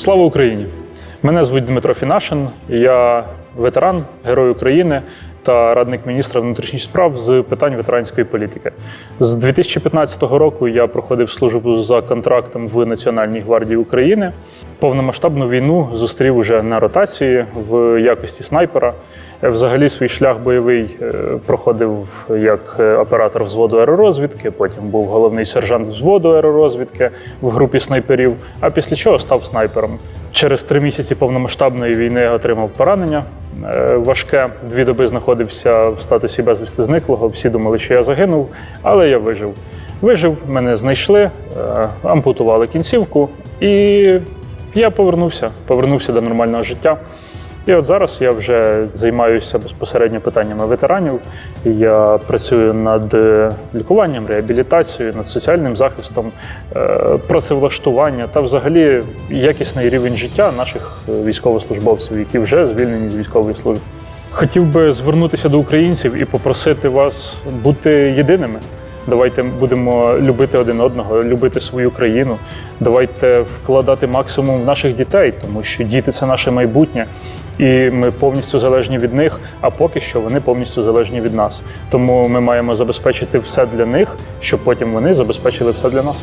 Слава Україні! Мене звуть Дмитро Фінашин. Я ветеран, герой України та радник міністра внутрішніх справ з питань ветеранської політики. З 2015 року я проходив службу за контрактом в Національній гвардії України. Повномасштабну війну зустрів уже на ротації в якості снайпера. Е, Взагалі свій шлях бойовий е, проходив як е, оператор взводу аеророзвідки, потім був головний сержант взводу аеророзвідки в групі снайперів, а після чого став снайпером. Через три місяці повномасштабної війни отримав поранення важке. Дві доби знаходився в статусі безвісти зниклого. Всі думали, що я загинув, але я вижив. Вижив, мене знайшли, е, ампутували кінцівку, і я повернувся, повернувся до нормального життя. І от зараз я вже займаюся безпосередньо питаннями ветеранів. Я працюю над е, лікуванням, реабілітацією, над соціальним захистом, е, працевлаштування та взагалі якісний рівень життя наших е, військовослужбовців, які вже звільнені з військової служби. Хотів би звернутися до українців і попросити вас бути єдиними. Давайте будемо любити один одного, любити свою країну. Давайте вкладати максимум в наших дітей, тому що діти це наше майбутнє, і ми повністю залежні від них. А поки що вони повністю залежні від нас. Тому ми маємо забезпечити все для них, щоб потім вони забезпечили все для нас.